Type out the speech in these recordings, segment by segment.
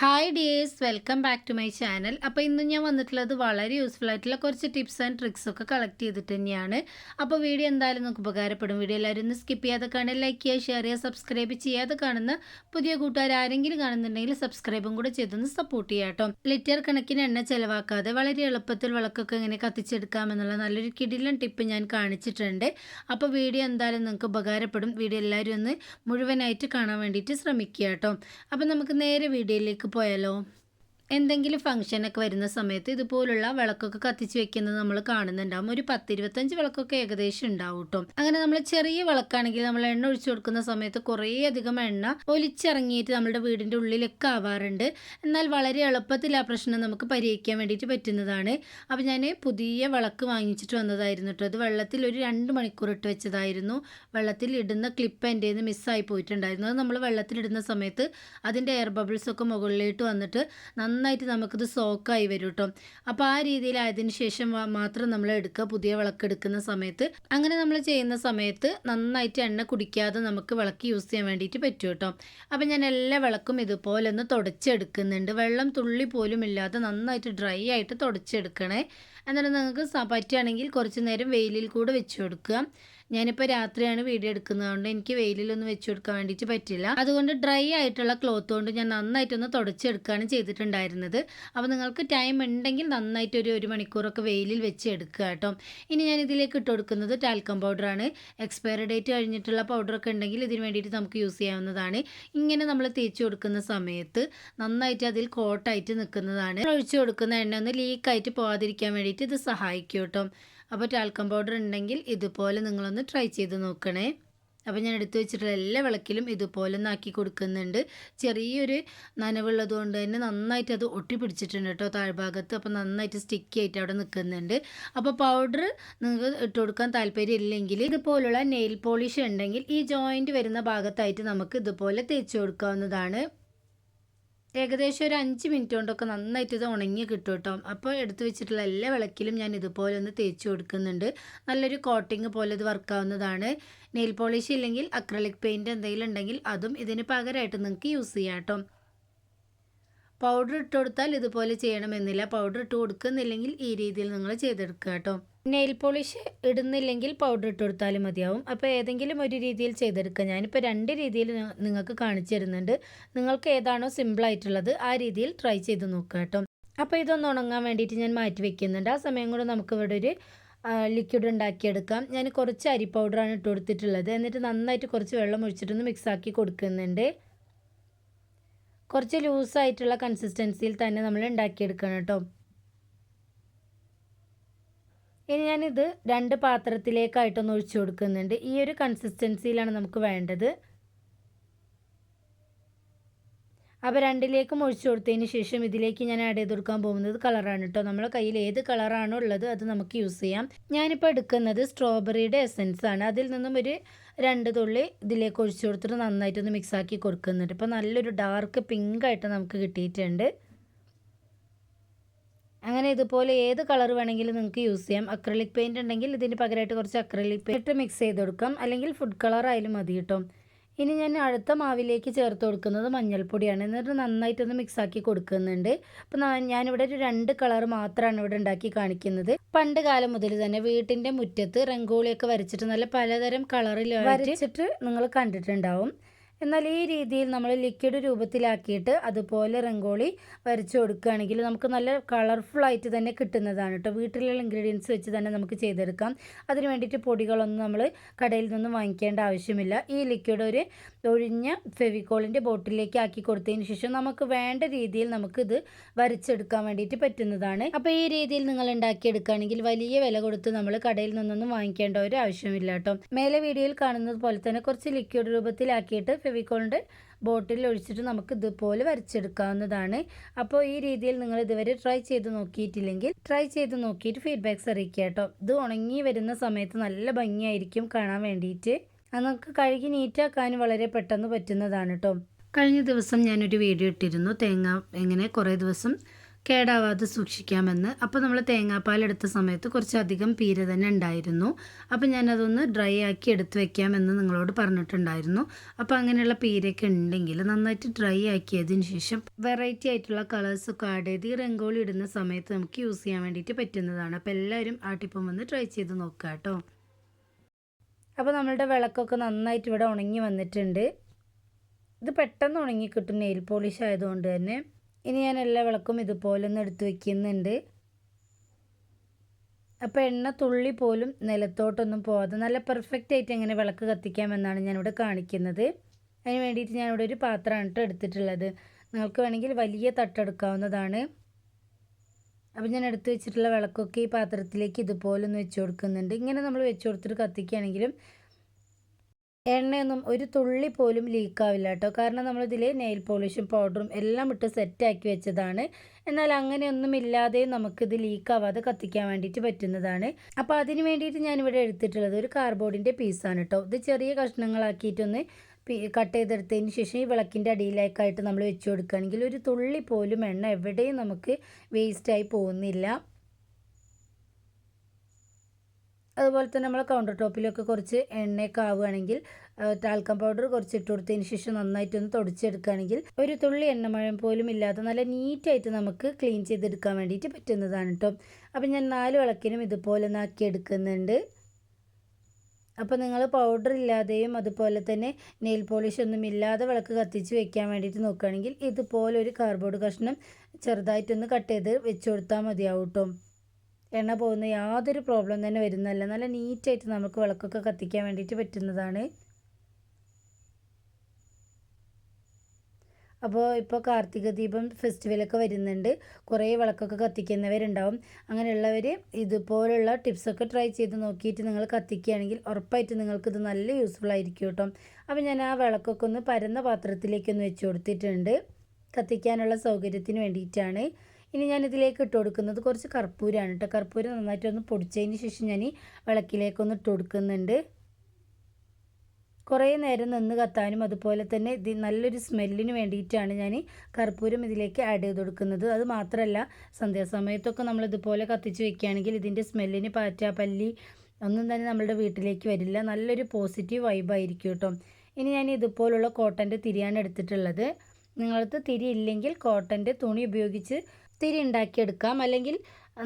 Hi dears welcome back to my channel അപ്പോൾ ഇന്ന് ഞാൻ വന്നിട്ടുള്ളത് വളരെ യൂസ്ഫുൾ ആയിട്ടുള്ള കുറച്ച് ടിപ്സ് ആൻഡ് ട്രിക്സ് ഒക്കെ കളക്ട് ചെയ്തിട്ട് തന്നെയാണ്. അപ്പോൾ വീഡിയോ എന്തായാലും നമുക്ക് ഉപകാരപ്പെടും. വീഡിയോ എല്ലാവരും ഒന്ന് സ്കിപ്പ് ചെയ്യാതെ കാണുക ലൈക്ക് ചെയ്യുക ഷെയർ ചെയ്യുക സബ്സ്ക്രൈബ് ചെയ്യാതെ കാണുന്ന പുതിയ കൂട്ടുകാർ ആരെങ്കിലും കാണുന്നുണ്ടെങ്കിൽ സബ്സ്ക്രൈബും കൂടെ ചെയ്തൊന്ന് സപ്പോർട്ട് ചെയ്യാം കേട്ടോ. ലിറ്റർ കണക്കിന് എണ്ണ ചിലവാക്കാതെ വളരെ എളുപ്പത്തിൽ വിളക്കൊക്കെ എങ്ങനെ കത്തിച്ചെടുക്കാമെന്നുള്ള നല്ലൊരു കിടിലൻ ടിപ്പ് ഞാൻ കാണിച്ചിട്ടുണ്ട്. അപ്പോൾ വീഡിയോ എന്തായാലും നിങ്ങൾക്ക് ഉപകാരപ്പെടും. വീഡിയോ എല്ലാവരും ഒന്ന് മുഴുവനായിട്ട് കാണാൻ വേണ്ടിയിട്ട് ശ്രമിക്കുക കേട്ടോ. അപ്പോൾ നമുക്ക് നേരെ വീഡിയോയിലേക്ക് un pueblo. എന്തെങ്കിലും ഫംഗ്ഷനൊക്കെ വരുന്ന സമയത്ത് ഇതുപോലുള്ള വിളക്കൊക്കെ കത്തിച്ച് വെക്കുന്നത് നമ്മൾ കാണുന്നുണ്ടാവും. ഒരു പത്തിരുപത്തഞ്ച് വിളക്കൊക്കെ ഏകദേശം ഉണ്ടാവും കേട്ടോ അങ്ങനെ നമ്മൾ ചെറിയ വിളക്കാണെങ്കിൽ നമ്മൾ എണ്ണ ഒഴിച്ചു കൊടുക്കുന്ന സമയത്ത് കുറേ അധികം എണ്ണ ഒലിച്ചിറങ്ങിയിട്ട് നമ്മുടെ വീടിന്റെ ഉള്ളിലൊക്കെ ആവാറുണ്ട്. എന്നാൽ വളരെ എളുപ്പത്തിൽ ആ പ്രശ്നം നമുക്ക് പരിഹരിക്കാൻ വേണ്ടിയിട്ട് പറ്റുന്നതാണ്. അപ്പോൾ ഞാൻ പുതിയ വിളക്ക് വാങ്ങിച്ചിട്ട് വന്നതായിരുന്നു കേട്ടോ അത് വെള്ളത്തിൽ ഒരു രണ്ട് മണിക്കൂർ ഇട്ട് വെച്ചതായിരുന്നു. വെള്ളത്തിൽ ഇടുന്ന ക്ലിപ്പ് എന്റെ നിന്ന് മിസ്സായി പോയിട്ടുണ്ടായിരുന്നു. അത് നമ്മൾ വെള്ളത്തിലിടുന്ന സമയത്ത് അതിന്റെ എയർ ബബിൾസ് ഒക്കെ മുകളിലോട്ട് വന്നിട്ട് നന്നായിട്ട് നമുക്കിത് സോക്കായി വരും കേട്ടോ അപ്പോൾ ആ രീതിയിൽ രീതിയിലായതിനു ശേഷം മാത്രം നമ്മൾ എടുക്കുക പുതിയ വിളക്ക് എടുക്കുന്ന സമയത്ത്. അങ്ങനെ നമ്മൾ ചെയ്യുന്ന സമയത്ത് നന്നായിട്ട് എണ്ണ കുടിക്കാതെ നമുക്ക് വിളക്ക് യൂസ് ചെയ്യാൻ വേണ്ടിയിട്ട് പറ്റും കേട്ടോ. അപ്പോൾ ഞാൻ എല്ലാ വിളക്കും ഇതുപോലെ ഒന്ന് തുടച്ചെടുക്കുന്നുണ്ട്. വെള്ളം തുള്ളി പോലും ഇല്ലാതെ നന്നായിട്ട് ഡ്രൈ ആയിട്ട് തുടച്ചെടുക്കണേ. എന്നിട്ട് നിങ്ങൾക്ക് പറ്റുകയാണെങ്കിൽ കുറച്ച് നേരം വെയിലിൽ കൂടെ വെച്ച് കൊടുക്കുക. ഞാനിപ്പോൾ രാത്രിയാണ് വീഡിയോ എടുക്കുന്നതുകൊണ്ട് എനിക്ക് വെയിലിലൊന്നും വെച്ച് കൊടുക്കാൻ വേണ്ടിയിട്ട് പറ്റില്ല. അതുകൊണ്ട് ഡ്രൈ ആയിട്ടുള്ള ക്ലോത്ത് കൊണ്ട് ഞാൻ നന്നായിട്ടൊന്ന് തുടച്ചെടുക്കുകയാണ് ചെയ്തിട്ടുണ്ടായിരുന്നത്. അപ്പോൾ നിങ്ങൾക്ക് ടൈം ഉണ്ടെങ്കിൽ നന്നായിട്ട് ഒരു ഒരു മണിക്കൂറൊക്കെ വെയിലിൽ വെച്ച് എടുക്കുക കേട്ടോ. ഇനി ഞാൻ ഇതിലേക്ക് ഇട്ട് കൊടുക്കുന്നത് ടാൽക്കം പൗഡറാണ് എക്സ്പയറി ഡേറ്റ് കഴിഞ്ഞിട്ടുള്ള പൗഡറൊക്കെ ഉണ്ടെങ്കിൽ ഇതിന് വേണ്ടിയിട്ട് നമുക്ക് യൂസ് ചെയ്യാവുന്നതാണ്. ഇങ്ങനെ നമ്മൾ തേച്ച് കൊടുക്കുന്ന സമയത്ത് നന്നായിട്ട് അതിൽ കോട്ടായിട്ട് നിൽക്കുന്നതാണ്. ഒഴിച്ചു കൊടുക്കുന്ന എണ്ണ ഒന്ന് ലീക്കായിട്ട് പോകാതിരിക്കാൻ വേണ്ടിയിട്ട് ഇത് സഹായിക്കും കേട്ടോ. അപ്പോൾ ടാൽക്കം പൗഡർ ഉണ്ടെങ്കിൽ ഇതുപോലെ നിങ്ങളൊന്ന് ട്രൈ ചെയ്ത് നോക്കണേ. അപ്പോൾ ഞാൻ എടുത്തു വെച്ചിട്ടുള്ള എല്ലാ വിളക്കിലും ഇതുപോലെ ഒന്ന് ആക്കി കൊടുക്കുന്നുണ്ട്. ചെറിയൊരു നനവുള്ളത് കൊണ്ട് തന്നെ നന്നായിട്ട് അത് ഒട്ടി പിടിച്ചിട്ടുണ്ട് കേട്ടോ താഴ്ഭാഗത്ത്. അപ്പോൾ നന്നായിട്ട് സ്റ്റിക്കി ആയിട്ട് അവിടെ നിൽക്കുന്നുണ്ട്. അപ്പോൾ പൗഡർ നിങ്ങൾക്ക് ഇട്ട് കൊടുക്കാൻ താല്പര്യം ഇല്ലെങ്കിൽ ഇതുപോലുള്ള നെയിൽ പോളിഷ് ഉണ്ടെങ്കിൽ ഈ ജോയിന്റ് വരുന്ന ഭാഗത്തായിട്ട് നമുക്ക് ഇതുപോലെ തേച്ച് കൊടുക്കാവുന്നതാണ്. ഏകദേശം ഒരു അഞ്ച് മിനിറ്റ് കൊണ്ടൊക്കെ നന്നായിട്ട് ഇത് ഉണങ്ങി കിട്ടും കേട്ടോ. അപ്പോൾ എടുത്തു വെച്ചിട്ടുള്ള എല്ലാ വിളക്കിലും ഞാൻ ഇതുപോലെ ഒന്ന് തേച്ച് കൊടുക്കുന്നുണ്ട്. നല്ലൊരു കോട്ടിങ് പോലെ ഇത് വർക്കാവുന്നതാണ് നെയിൽ പോളിഷ് ഇല്ലെങ്കിൽ അക്രലിക് പെയിന്റ് എന്തെങ്കിലും ഉണ്ടെങ്കിൽ അതും ഇതിന് പകരമായിട്ട് നിങ്ങൾക്ക് യൂസ് ചെയ്യാം കേട്ടോ. പൗഡർ ഇട്ട് കൊടുത്താൽ ഇതുപോലെ ചെയ്യണമെന്നില്ല. പൗഡർ ഇട്ട് കൊടുക്കുന്നില്ലെങ്കിൽ ഈ രീതിയിൽ നിങ്ങൾ ചെയ്തെടുക്കുക കേട്ടോ. നെയിൽ പോളിഷ് ഇടുന്നില്ലെങ്കിൽ പൗഡർ ഇട്ട് കൊടുത്താലും മതിയാവും. അപ്പോൾ ഏതെങ്കിലും ഒരു രീതിയിൽ ചെയ്തെടുക്കുക. ഞാനിപ്പോൾ രണ്ട് രീതിയിൽ നിങ്ങൾക്ക് കാണിച്ചു തരുന്നുണ്ട്. നിങ്ങൾക്ക് ഏതാണോ സിമ്പിളായിട്ടുള്ളത് ആ രീതിയിൽ ട്രൈ ചെയ്ത് നോക്കുക കേട്ടോ. അപ്പോൾ ഇതൊന്ന് ഉണങ്ങാൻ വേണ്ടിയിട്ട് ഞാൻ മാറ്റി വെക്കുന്നുണ്ട്. ആ സമയം കൂടെ നമുക്ക് ഇവിടെ ഒരു ലിക്വിഡ് ഉണ്ടാക്കിയെടുക്കാം. ഞാൻ കുറച്ച് അരി പൗഡറാണ് ഇട്ട് കൊടുത്തിട്ടുള്ളത്. എന്നിട്ട് നന്നായിട്ട് കുറച്ച് വെള്ളം ഒഴിച്ചിട്ടൊന്ന് മിക്സാക്കി കൊടുക്കുന്നുണ്ട്. കുറച്ച് ലൂസായിട്ടുള്ള കൺസിസ്റ്റൻസിയിൽ തന്നെ നമ്മൾ ഉണ്ടാക്കിയെടുക്കണം കേട്ടോ. ഇനി ഞാനിത് രണ്ട് പാത്രത്തിലേക്കായിട്ടൊന്ന് ഒഴിച്ചു കൊടുക്കുന്നുണ്ട്. ഈ ഒരു കൺസിസ്റ്റൻസിയിലാണ് നമുക്ക് വേണ്ടത്. അപ്പോൾ രണ്ടിലേക്കും ഒഴിച്ചു കൊടുത്തതിന് ശേഷം ഇതിലേക്ക് ഞാൻ ആഡ് ചെയ്ത് കൊടുക്കാൻ പോകുന്നത് കളറാണ് കേട്ടോ നമ്മളെ കയ്യിൽ ഏത് കളറാണോ ഉള്ളത് അത് നമുക്ക് യൂസ് ചെയ്യാം. ഞാനിപ്പോൾ എടുക്കുന്നത് സ്ട്രോബെറിയുടെ എസൻസ് ആണ്. അതിൽ നിന്നും ഒരു രണ്ട് തുള്ളി ഇതിലേക്ക് ഒഴിച്ചു കൊടുത്തിട്ട് നന്നായിട്ടൊന്ന് മിക്സ് ആക്കി കൊടുക്കുന്നുണ്ട്. ഇപ്പോൾ നല്ലൊരു ഡാർക്ക് പിങ്ക് ആയിട്ട് നമുക്ക് കിട്ടിയിട്ടുണ്ട്. അങ്ങനെ ഇതുപോലെ ഏത് കളർ വേണമെങ്കിലും നിങ്ങൾക്ക് യൂസ് ചെയ്യാം. അക്രലിക് പെയിന്റ് ഉണ്ടെങ്കിൽ ഇതിന് പകരമായിട്ട് കുറച്ച് അക്രലിക് പെയിന്റ് മിക്സ് ചെയ്ത് കൊടുക്കാം. അല്ലെങ്കിൽ ഫുഡ് കളർ ആയാലും മതി കേട്ടോ ഇനി ഞാൻ അടുത്ത മാവിലേക്ക് ചേർത്ത് കൊടുക്കുന്നത് മഞ്ഞൾപ്പൊടിയാണ്. എന്നിട്ട് നന്നായിട്ടൊന്ന് മിക്സാക്കി കൊടുക്കുന്നുണ്ട്. അപ്പം ഞാനിവിടെ ഒരു രണ്ട് കളർ മാത്രമാണ് ഇവിടെ ഉണ്ടാക്കി കാണിക്കുന്നത്. പണ്ട് കാലം മുതൽ തന്നെ വീട്ടിന്റെ മുറ്റത്ത് രംഗോളിയൊക്കെ വരച്ചിട്ട് നല്ല പലതരം കളറിൽ വരച്ചിട്ട് നിങ്ങൾ കണ്ടിട്ടുണ്ടാവും. എന്നാൽ ഈ രീതിയിൽ നമ്മൾ ലിക്വിഡ് രൂപത്തിലാക്കിയിട്ട് അതുപോലെ രംഗോളി വരച്ചു കൊടുക്കുകയാണെങ്കിൽ നമുക്ക് നല്ല കളർഫുൾ ആയിട്ട് തന്നെ കിട്ടുന്നതാണ് കേട്ടോ. വീട്ടിലുള്ള ഇൻഗ്രീഡിയൻസ് വെച്ച് തന്നെ നമുക്ക് ചെയ്തെടുക്കാം. അതിന് വേണ്ടിയിട്ട് പൊടികളൊന്നും നമ്മൾ കടയിൽ നിന്നും വാങ്ങിക്കേണ്ട ആവശ്യമില്ല. ഈ ലിക്വിഡ് ഒരു ഒഴിഞ്ഞ ഫെവിക്കോളിന്റെ ബോട്ടിലേക്ക് ആക്കി കൊടുത്തതിന് ശേഷം നമുക്ക് വേണ്ട രീതിയിൽ നമുക്കിത് വരച്ചെടുക്കാൻ വേണ്ടിയിട്ട് പറ്റുന്നതാണ്. അപ്പോൾ ഈ രീതിയിൽ നിങ്ങൾ ഉണ്ടാക്കിയെടുക്കുകയാണെങ്കിൽ വലിയ വില കൊടുത്ത് നമ്മൾ കടയിൽ നിന്നൊന്നും വാങ്ങിക്കേണ്ട ഒരു ആവശ്യമില്ല കേട്ടോ. മേലെ വീഡിയോയിൽ കാണുന്നത് പോലെ തന്നെ കുറച്ച് ലിക്വിഡ് രൂപത്തിലാക്കിയിട്ട് ഫെവിക്കോളിന്റെ ബോട്ടിൽ ഒഴിച്ചിട്ട് നമുക്ക് ഇതുപോലെ വരച്ചെടുക്കാവുന്നതാണ്. അപ്പോൾ ഈ രീതിയിൽ നിങ്ങൾ ഇതുവരെ ട്രൈ ചെയ്ത് നോക്കിയിട്ടില്ലെങ്കിൽ ട്രൈ ചെയ്ത് നോക്കിയിട്ട് ഫീഡ്ബാക്ക്സ് അറിയിക്കുക കേട്ടോ. ഇത് ഉണങ്ങി വരുന്ന സമയത്ത് നല്ല ഭംഗിയായിരിക്കും കാണാൻ വേണ്ടിയിട്ട്. അത് നമുക്ക് കഴുകി നീറ്റാക്കാനും വളരെ പെട്ടെന്ന് പറ്റുന്നതാണ് കേട്ടോ. കഴിഞ്ഞ ദിവസം ഞാനൊരു വീഡിയോ ഇട്ടിരുന്നു. തേങ്ങ എങ്ങനെ കുറേ ദിവസം കേടാവാതെ സൂക്ഷിക്കാമെന്ന്. അപ്പോൾ നമ്മൾ തേങ്ങാപ്പാൽ എടുത്ത സമയത്ത് കുറച്ചധികം പീര തന്നെ ഉണ്ടായിരുന്നു. അപ്പോൾ ഞാനതൊന്ന് ഡ്രൈ ആക്കി എടുത്ത് വെക്കാമെന്ന് നിങ്ങളോട് പറഞ്ഞിട്ടുണ്ടായിരുന്നു. അപ്പോൾ അങ്ങനെയുള്ള പീരയൊക്കെ ഉണ്ടെങ്കിൽ നന്നായിട്ട് ഡ്രൈ ആക്കിയതിന് ശേഷം വെറൈറ്റി ആയിട്ടുള്ള കളേഴ്സൊക്കെ ആഡ് ചെയ്ത് ഈ രംഗോളി ഇടുന്ന സമയത്ത് നമുക്ക് യൂസ് ചെയ്യാൻ വേണ്ടിയിട്ട് പറ്റുന്നതാണ്. അപ്പോൾ എല്ലാവരും ആ ടിപ്പം വന്ന് ട്രൈ ചെയ്ത് നോക്കുക കേട്ടോ. അപ്പോൾ നമ്മളുടെ വിളക്കൊക്കെ നന്നായിട്ട് ഇവിടെ ഉണങ്ങി വന്നിട്ടുണ്ട്. ഇത് പെട്ടെന്ന് ഉണങ്ങി കിട്ടും നെയിൽ പോളിഷ് ആയതുകൊണ്ട് തന്നെ. ഇനി ഞാൻ എല്ലാ വിളക്കും ഇതുപോലെ ഒന്ന് എടുത്തു വയ്ക്കുന്നുണ്ട് അപ്പോൾ എണ്ണ തുള്ളി പോലും നിലത്തോട്ടൊന്നും പോകാതെ നല്ല പെർഫെക്റ്റ് ആയിട്ട് എങ്ങനെ വിളക്ക് കത്തിക്കാമെന്നാണ് ഞാനിവിടെ കാണിക്കുന്നത്. അതിന് വേണ്ടിയിട്ട് ഞാനിവിടെ ഒരു പാത്രമാണ് കേട്ടോ എടുത്തിട്ടുള്ളത്. നിങ്ങൾക്ക് വേണമെങ്കിൽ വലിയ തട്ടെടുക്കാവുന്നതാണ്. അപ്പോൾ ഞാൻ എടുത്തു വെച്ചിട്ടുള്ള വിളക്കൊക്കെ ഈ പാത്രത്തിലേക്ക് ഇതുപോലെ ഒന്ന് വെച്ച് കൊടുക്കുന്നുണ്ട്. ഇങ്ങനെ നമ്മൾ വെച്ച് കൊടുത്തിട്ട് കത്തിക്കുകയാണെങ്കിലും എണ്ണയൊന്നും ഒരു തുള്ളി പോലും ലീക്കാവില്ല കേട്ടോ കാരണം നമ്മളിതിൽ നെയിൽ പോളിഷും പൗഡറും എല്ലാം ഇട്ട് സെറ്റാക്കി വെച്ചതാണ്. എന്നാൽ അങ്ങനെയൊന്നും ഇല്ലാതെ നമുക്കിത് ലീക്കാവാതെ കത്തിക്കാൻ വേണ്ടിയിട്ട് പറ്റുന്നതാണ്. അപ്പോൾ അതിന് വേണ്ടിയിട്ട് ഞാനിവിടെ എടുത്തിട്ടുള്ളത് ഒരു കാർബോർഡിന്റെ പീസാണ് കേട്ടോ ഇത് ചെറിയ കഷ്ണങ്ങളാക്കിയിട്ടൊന്ന് കട്ട് ചെയ്തെടുത്തതിന് ശേഷം ഈ വിളക്കിന്റെ അടിയിലേക്കായിട്ട് നമ്മൾ വെച്ച് കൊടുക്കുകയാണെങ്കിൽ ഒരു തുള്ളി പോലും എണ്ണ എവിടെയും നമുക്ക് വേസ്റ്റായി പോകുന്നില്ല. അതുപോലെ തന്നെ നമ്മൾ കൗണ്ടർ ടോപ്പിലൊക്കെ കുറച്ച് എണ്ണയൊക്കെ ആവുകയാണെങ്കിൽ ടാൽക്കം പൗഡർ കുറച്ച് ഇട്ട് കൊടുത്തതിന് ശേഷം നന്നായിട്ട് നന്നായിട്ടൊന്ന് തുടച്ചെടുക്കുകയാണെങ്കിൽ ഒരു തുള്ളി എണ്ണമഴം പോലും ഇല്ലാതെ നല്ല നീറ്റായിട്ട് നമുക്ക് ക്ലീൻ ചെയ്തെടുക്കാൻ വേണ്ടിയിട്ട് പറ്റുന്നതാണ് കേട്ടോ അപ്പം ഞാൻ നാല് വിളക്കിനും ഇതുപോലെ നാക്കി ആക്കി എടുക്കുന്നുണ്ട്. അപ്പോൾ നിങ്ങൾ പൗഡർ ഇല്ലാതെയും അതുപോലെ തന്നെ നെയിൽ പോളിഷ് ഒന്നും ഇല്ലാതെ വിളക്ക് കത്തിച്ച് വെക്കാൻ വേണ്ടിയിട്ട് നോക്കുകയാണെങ്കിൽ ഇതുപോലൊരു കാർബോർഡ് കഷ്ണം ചെറുതായിട്ടൊന്ന് കട്ട് ചെയ്ത് വെച്ച് കൊടുത്താൽ മതിയാവും കേട്ടോ എണ്ണ പോകുന്ന യാതൊരു പ്രോബ്ലം തന്നെ വരുന്നതല്ല. നല്ല നീറ്റായിട്ട് നമുക്ക് വിളക്കൊക്കെ കത്തിക്കാൻ വേണ്ടിയിട്ട് പറ്റുന്നതാണ്. അപ്പോൾ ഇപ്പോൾ കാർത്തിക ദീപം ഫെസ്റ്റിവലൊക്കെ വരുന്നുണ്ട്. കുറേ വിളക്കൊക്കെ കത്തിക്കുന്നവരുണ്ടാവും. അങ്ങനെയുള്ളവർ ഇതുപോലുള്ള ടിപ്സൊക്കെ ട്രൈ ചെയ്ത് നോക്കിയിട്ട് നിങ്ങൾ കത്തിക്കുകയാണെങ്കിൽ ഉറപ്പായിട്ട് നിങ്ങൾക്കിത് നല്ല യൂസ്ഫുൾ ആയിരിക്കും കേട്ടോ അപ്പോൾ ഞാൻ ആ വിളക്കൊക്കെ ഒന്ന് പരന്ന പാത്രത്തിലേക്കൊന്ന് വെച്ച് കൊടുത്തിട്ടുണ്ട്. കത്തിക്കാനുള്ള സൗകര്യത്തിന് വേണ്ടിയിട്ടാണ്. ഇനി ഞാൻ ഇതിലേക്ക് ഇട്ട് കൊടുക്കുന്നത് കുറച്ച് കർപ്പൂരമാണ് കേട്ടോ കർപ്പൂരം നന്നായിട്ടൊന്ന് പൊടിച്ചതിന് ശേഷം ഞാൻ ഈ വിളക്കിലേക്കൊന്ന് ഇട്ട് കൊടുക്കുന്നുണ്ട്. കുറേ നേരം നിന്ന് കത്താനും അതുപോലെ തന്നെ ഇത് നല്ലൊരു സ്മെല്ലിന് വേണ്ടിയിട്ടാണ് ഞാൻ കർപ്പൂരം ഇതിലേക്ക് ആഡ് ചെയ്ത് കൊടുക്കുന്നത്. അത് മാത്രമല്ല സന്ധ്യാസമയത്തൊക്കെ നമ്മൾ ഇതുപോലെ കത്തിച്ച് വെക്കുകയാണെങ്കിൽ ഇതിന്റെ സ്മെല്ലിന് പല്ലി ഒന്നും തന്നെ നമ്മളുടെ വീട്ടിലേക്ക് വരില്ല. നല്ലൊരു പോസിറ്റീവ് വൈബായിരിക്കും കേട്ടോ ഇനി ഞാൻ ഇതുപോലുള്ള കോട്ടന്റെ തിരിയാണ് എടുത്തിട്ടുള്ളത്. നിങ്ങൾക്ക് തിരി ഇല്ലെങ്കിൽ കോട്ടന്റെ തുണി ഉപയോഗിച്ച് തിരി ഉണ്ടാക്കിയെടുക്കാം. അല്ലെങ്കിൽ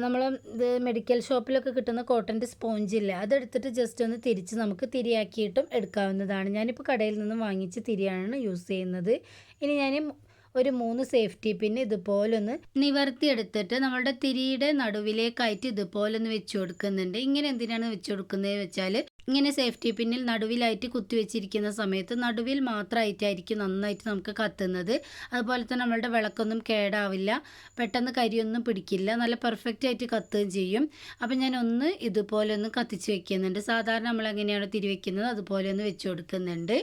നമ്മൾ ഇത് മെഡിക്കൽ ഷോപ്പിലൊക്കെ കിട്ടുന്ന കോട്ടന്റെ സ്പോഞ്ചില്ലേ അതെടുത്തിട്ട് ജസ്റ്റ് ഒന്ന് തിരിച്ച് നമുക്ക് തിരിയാക്കിയിട്ടും എടുക്കാവുന്നതാണ്. ഞാനിപ്പോൾ കടയിൽ നിന്നും വാങ്ങിച്ച് തിരിയാണ് യൂസ് ചെയ്യുന്നത്. ഇനി ഞാൻ ഒരു മൂന്ന് സേഫ്റ്റി പിന്നെ ഇതുപോലൊന്ന് നിവർത്തിയെടുത്തിട്ട് നമ്മളുടെ തിരിയുടെ നടുവിലേക്കായിട്ട് ഇതുപോലൊന്ന് വെച്ച് കൊടുക്കുന്നുണ്ട്. ഇങ്ങനെ എന്തിനാണ് വെച്ച് കൊടുക്കുന്നത് വെച്ചാൽ ഇങ്ങനെ സേഫ്റ്റി പിന്നിൽ നടുവിലായിട്ട് കുത്തിവെച്ചിരിക്കുന്ന സമയത്ത് നടുവിൽ മാത്രമായിട്ടായിരിക്കും നന്നായിട്ട് നമുക്ക് കത്തുന്നത്. അതുപോലെ തന്നെ നമ്മളുടെ വിളക്കൊന്നും കേടാവില്ല. പെട്ടെന്ന് കരിയൊന്നും പിടിക്കില്ല. നല്ല പെർഫെക്റ്റ് ആയിട്ട് കത്തുകയും ചെയ്യും. അപ്പം ഞാൻ ഒന്ന് ഇതുപോലെ ഒന്ന് കത്തിച്ച് വെക്കുന്നുണ്ട്. സാധാരണ നമ്മൾ എങ്ങനെയാണ് തിരിവെക്കുന്നത് അതുപോലെ ഒന്ന് വെച്ച് കൊടുക്കുന്നുണ്ട്.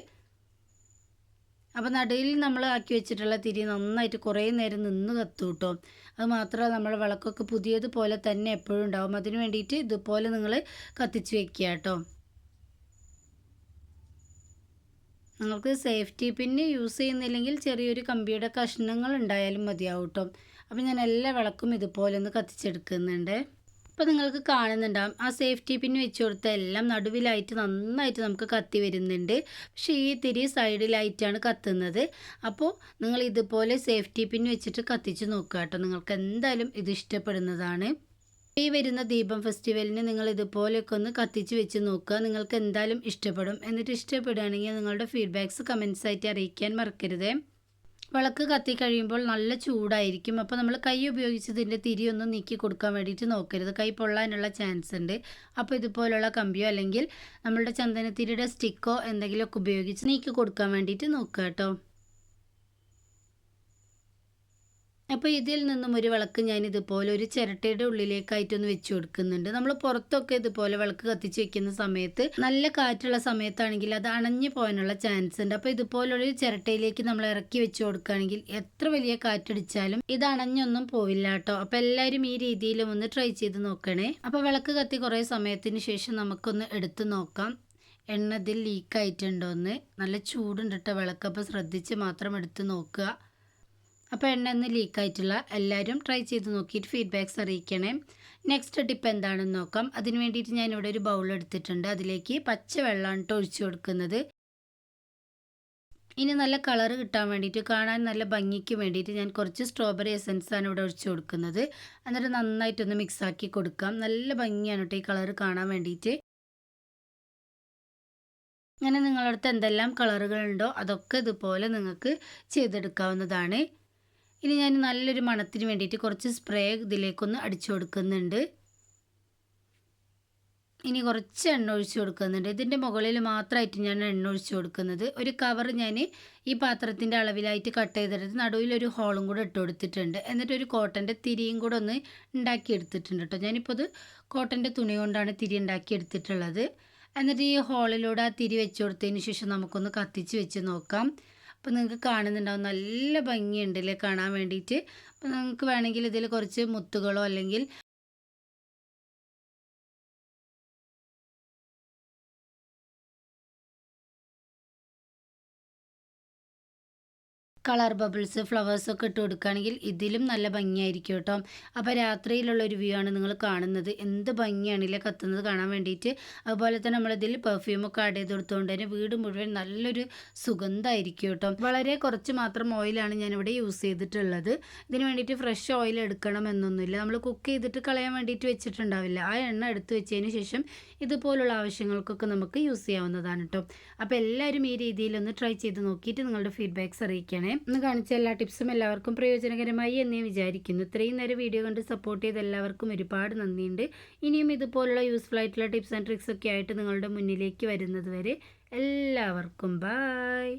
അപ്പോൾ നടുവിൽ നമ്മൾ ആക്കി വെച്ചിട്ടുള്ള തിരി നന്നായിട്ട് കുറേ നേരം നിന്ന് കത്തു കേട്ടോ. അത് മാത്രമല്ല നമ്മൾ വിളക്കൊക്കെ പുതിയതുപോലെ തന്നെ എപ്പോഴും ഉണ്ടാവും. അതിന് വേണ്ടിയിട്ട് ഇതുപോലെ നിങ്ങൾ കത്തിച്ച് വെക്കുക കേട്ടോ. നിങ്ങൾക്ക് സേഫ്റ്റി പിന്ന് യൂസ് ചെയ്യുന്നില്ലെങ്കിൽ ചെറിയൊരു കമ്പിയുടെ കഷ്ണങ്ങൾ ഉണ്ടായാലും മതിയാവും കേട്ടോ അപ്പോൾ ഞാൻ എല്ലാ വിളക്കും ഇതുപോലെ ഒന്ന് കത്തിച്ചെടുക്കുന്നുണ്ട്. അപ്പോൾ നിങ്ങൾക്ക് കാണുന്നുണ്ടാവും ആ സേഫ്റ്റി പിന്ന് വെച്ച് കൊടുത്ത എല്ലാം നടുവിലായിട്ട് നന്നായിട്ട് നമുക്ക് കത്തി വരുന്നുണ്ട്. പക്ഷേ ഈ തിരി സൈഡിലായിട്ടാണ് കത്തുന്നത്. അപ്പോൾ നിങ്ങൾ ഇതുപോലെ സേഫ്റ്റി പിന്ന് വെച്ചിട്ട് കത്തിച്ച് നോക്കുക കേട്ടോ നിങ്ങൾക്ക് എന്തായാലും ഇത് ഇഷ്ടപ്പെടുന്നതാണ്. ഈ വരുന്ന ദീപം ഫെസ്റ്റിവലിന് നിങ്ങൾ ഇതുപോലെയൊക്കെ ഒന്ന് കത്തിച്ച് വെച്ച് നോക്കുക. നിങ്ങൾക്ക് എന്തായാലും ഇഷ്ടപ്പെടും. എന്നിട്ട് ഇഷ്ടപ്പെടുകയാണെങ്കിൽ നിങ്ങളുടെ ഫീഡ്ബാക്ക്സ് കമൻസ് ആയിട്ട് അറിയിക്കാൻ മറക്കരുത്. വിളക്ക് കത്തി കഴിയുമ്പോൾ നല്ല ചൂടായിരിക്കും. അപ്പോൾ നമ്മൾ കൈ ഉപയോഗിച്ച് ഇതിന്റെ തിരിയൊന്നും നീക്കി കൊടുക്കാൻ വേണ്ടിയിട്ട് നോക്കരുത്. കൈ പൊള്ളാനുള്ള ചാൻസ് ഉണ്ട്. അപ്പോൾ ഇതുപോലുള്ള കമ്പിയോ അല്ലെങ്കിൽ നമ്മളുടെ ചന്ദനത്തിരിയുടെ സ്റ്റിക്കോ എന്തെങ്കിലുമൊക്കെ ഉപയോഗിച്ച് നീക്കി കൊടുക്കാൻ വേണ്ടിയിട്ട് നോക്കുക കേട്ടോ. അപ്പോൾ ഇതിൽ നിന്നും ഒരു വിളക്ക് ഞാൻ ഇതുപോലെ ഒരു ചിരട്ടയുടെ ഉള്ളിലേക്കായിട്ടൊന്ന് വെച്ച് കൊടുക്കുന്നുണ്ട്. നമ്മൾ പുറത്തൊക്കെ ഇതുപോലെ വിളക്ക് കത്തിച്ച് വെക്കുന്ന സമയത്ത് നല്ല കാറ്റുള്ള സമയത്താണെങ്കിൽ അത് അണഞ്ഞു പോകാനുള്ള ചാൻസ് ഉണ്ട്. അപ്പോൾ ഇതുപോലൊരു ചിരട്ടയിലേക്ക് നമ്മൾ ഇറക്കി വെച്ച് കൊടുക്കുകയാണെങ്കിൽ എത്ര വലിയ കാറ്റടിച്ചാലും ഇത് അണഞ്ഞൊന്നും പോവില്ല കേട്ടോ. അപ്പോൾ എല്ലാവരും ഈ രീതിയിലും ഒന്ന് ട്രൈ ചെയ്ത് നോക്കണേ. അപ്പോൾ വിളക്ക് കത്തി കുറേ സമയത്തിന് ശേഷം നമുക്കൊന്ന് എടുത്തു നോക്കാം. എണ്ണ ഇതിൽ ലീക്കായിട്ടുണ്ടോ എന്ന് നല്ല ചൂടുണ്ടിട്ട കേട്ടോ വിളക്ക്. അപ്പോൾ ശ്രദ്ധിച്ച് മാത്രം എടുത്ത് നോക്കുക. അപ്പോൾ എണ്ണ ഒന്ന് ലീക്കായിട്ടുള്ള എല്ലാവരും ട്രൈ ചെയ്ത് നോക്കിയിട്ട് ഫീഡ്ബാക്ക്സ് അറിയിക്കണേ. നെക്സ്റ്റ് ടിപ്പ് എന്താണെന്ന് നോക്കാം. അതിന് വേണ്ടിയിട്ട് ഞാൻ ഇവിടെ ഒരു ബൗൾ എടുത്തിട്ടുണ്ട്. അതിലേക്ക് പച്ച വെള്ളമാണ് കേട്ടോ ഒഴിച്ചു കൊടുക്കുന്നത്. ഇനി നല്ല കളർ കിട്ടാൻ വേണ്ടിയിട്ട് കാണാൻ നല്ല ഭംഗിക്ക് വേണ്ടിയിട്ട് ഞാൻ കുറച്ച് സ്ട്രോബെറി എസൻസ് ആണ് ഇവിടെ ഒഴിച്ച് കൊടുക്കുന്നത്. എന്നിട്ട് നന്നായിട്ടൊന്ന് മിക്സാക്കി കൊടുക്കാം. നല്ല ഭംഗിയാണ് കേട്ടോ ഈ കളർ കാണാൻ വേണ്ടിയിട്ട്. അങ്ങനെ നിങ്ങളടുത്ത് എന്തെല്ലാം കളറുകളുണ്ടോ അതൊക്കെ ഇതുപോലെ നിങ്ങൾക്ക് ചെയ്തെടുക്കാവുന്നതാണ്. ഇനി ഞാൻ നല്ലൊരു മണത്തിന് വേണ്ടിയിട്ട് കുറച്ച് സ്പ്രേ ഇതിലേക്കൊന്ന് അടിച്ചു കൊടുക്കുന്നുണ്ട്. ഇനി കുറച്ച് എണ്ണ ഒഴിച്ചു കൊടുക്കുന്നുണ്ട്. ഇതിന്റെ മുകളിൽ മാത്രമായിട്ട് ഞാൻ എണ്ണ ഒഴിച്ചു കൊടുക്കുന്നത്. ഒരു കവർ ഞാൻ ഈ പാത്രത്തിന്റെ അളവിലായിട്ട് കട്ട് ചെയ്തിട്ട് നടുവിൽ ഒരു ഹോളും കൂടെ ഇട്ട് കൊടുത്തിട്ടുണ്ട്. എന്നിട്ട് ഒരു കോട്ടന്റെ തിരിയും കൂടെ ഒന്ന് ഉണ്ടാക്കി എടുത്തിട്ടുണ്ട് കേട്ടോ ഞാനിപ്പോൾ ഇത് കോട്ടന്റെ തുണി കൊണ്ടാണ് തിരി ഉണ്ടാക്കി എടുത്തിട്ടുള്ളത്. എന്നിട്ട് ഈ ഹോളിലൂടെ ആ തിരി വെച്ച് കൊടുത്തതിന് ശേഷം നമുക്കൊന്ന് കത്തിച്ച് വെച്ച് നോക്കാം. അപ്പോൾ നിങ്ങൾക്ക് കാണുന്നുണ്ടാവും. നല്ല ഭംഗിയുണ്ട് അല്ലേ കാണാൻ വേണ്ടിയിട്ട്. അപ്പോൾ നിങ്ങൾക്ക് വേണമെങ്കിൽ ഇതിൽ കുറച്ച് മുത്തുകളോ അല്ലെങ്കിൽ കളർ ബബിൾസ് ഫ്ലവേഴ്സൊക്കെ ഇട്ട് കൊടുക്കുകയാണെങ്കിൽ ഇതിലും നല്ല ഭംഗിയായിരിക്കും കേട്ടോ. അപ്പോൾ രാത്രിയിലുള്ള ഒരു വ്യൂ ആണ് നിങ്ങൾ കാണുന്നത്. എന്ത് ഭംഗിയാണല്ലേ കത്തുന്നത് കാണാൻ വേണ്ടിയിട്ട്? അതുപോലെ തന്നെ നമ്മളിതിൽ പെർഫ്യൂമൊക്കെ ആഡ് ചെയ്ത് കൊടുത്തുകൊണ്ട് തന്നെ വീട് മുഴുവൻ നല്ലൊരു സുഗന്ധമായിരിക്കും കേട്ടോ. വളരെ കുറച്ച് മാത്രം ഓയിലാണ് ഞാനിവിടെ യൂസ് ചെയ്തിട്ടുള്ളത്. ഇതിന് വേണ്ടിയിട്ട് ഫ്രഷ് ഓയിൽ എടുക്കണം എന്നൊന്നുമില്ല. നമ്മൾ കുക്ക് ചെയ്തിട്ട് കളയാൻ വേണ്ടിയിട്ട് വെച്ചിട്ടുണ്ടാവില്ല. ആ എണ്ണ എടുത്ത് വെച്ചതിന് ശേഷം ഇതുപോലുള്ള ആവശ്യങ്ങൾക്കൊക്കെ നമുക്ക് യൂസ് ചെയ്യാവുന്നതാണ് കേട്ടോ. അപ്പോൾ എല്ലാവരും ഈ രീതിയിലൊന്ന് ട്രൈ ചെയ്ത് നോക്കിയിട്ട് നിങ്ങളുടെ ഫീഡ്ബാക്ക്സ് അറിയിക്കണേ ഇന്ന് കാണിച്ച എല്ലാ ടിപ്സും എല്ലാവർക്കും പ്രയോജനകരമായി എന്ന് വിചാരിക്കുന്നു. ഇത്രയും നേരം വീഡിയോ കണ്ട് സപ്പോർട്ട് ചെയ്ത എല്ലാവർക്കും ഒരുപാട് നന്ദിയുണ്ട്. ഇനിയും ഇതുപോലുള്ള യൂസ്ഫുൾ ആയിട്ടുള്ള ടിപ്സ് ആൻഡ് ട്രിക്സ് ഒക്കെ ആയിട്ട് നിങ്ങളുടെ മുന്നിലേക്ക് വരുന്നത് വരെ എല്ലാവർക്കും ബായ്